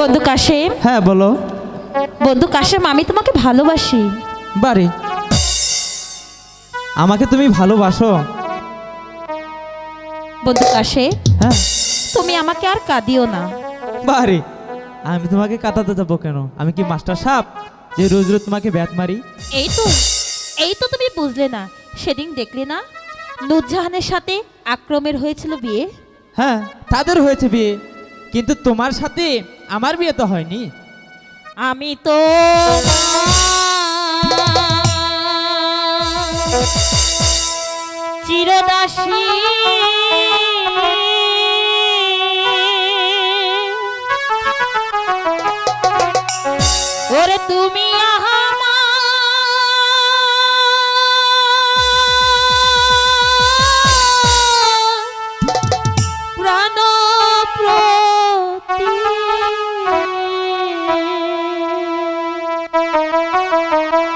বন্ধু কাশেম? হ্যাঁ বলো। বন্ধু কাশেম আমি তোমাকে ভালোবাসি। বারে। আমাকে তুমি ভালোবাসো? বন্ধু কাশেম হ্যাঁ। তুমি আমাকে আর কাঁদিও না। বারে। আমি তোমাকে কাটাতে যাব কেন? আমি কি মাস্টার সাপ যে রোজ রোজ তোমাকে ব্যাট মারি? এই তো এই তো তুমি বুঝলে না। সেদিন দেখলে না নুরজাহানের সাথে আক্রমের হয়েছিল বিয়ে? হ্যাঁ তাদের হয়েছে বিয়ে। কিন্তু তোমার সাথে আমার বিয়ে তো হয়নি। আমি তো চিরদাসী। ওরে তুমি Música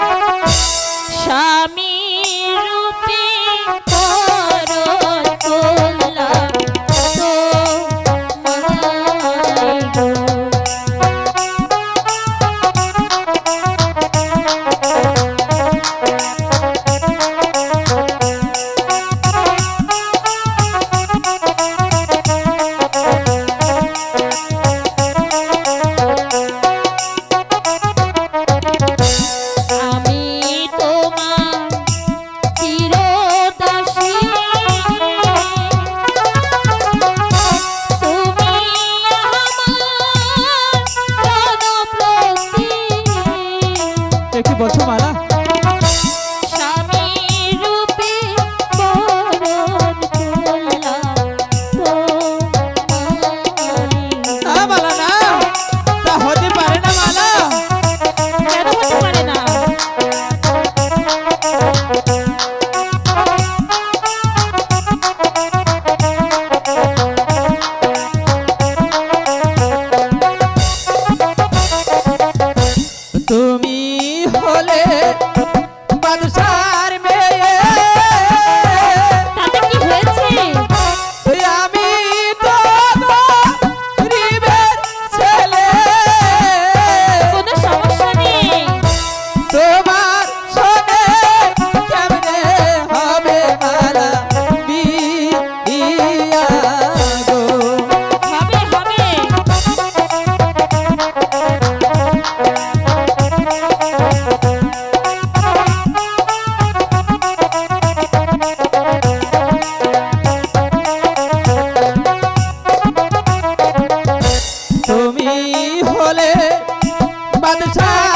বাদশাহ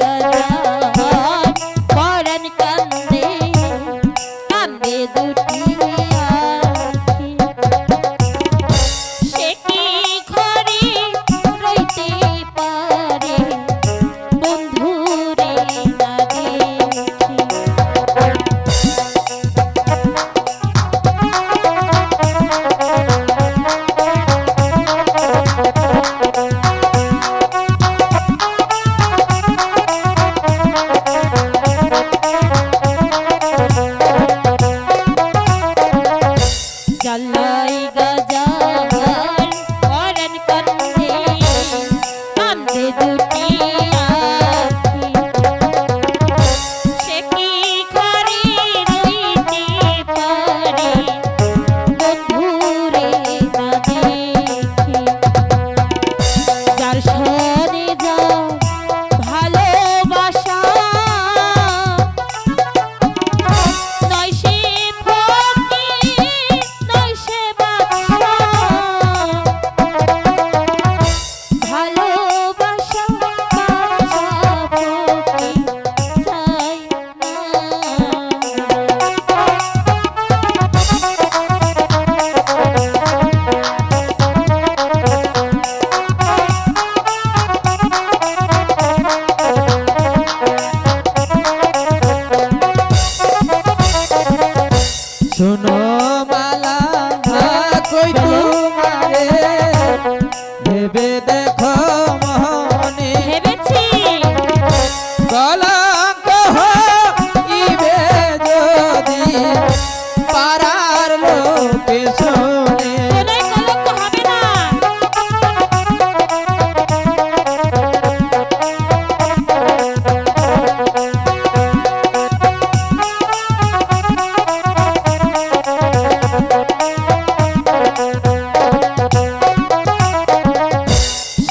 জায়গা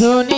Tony.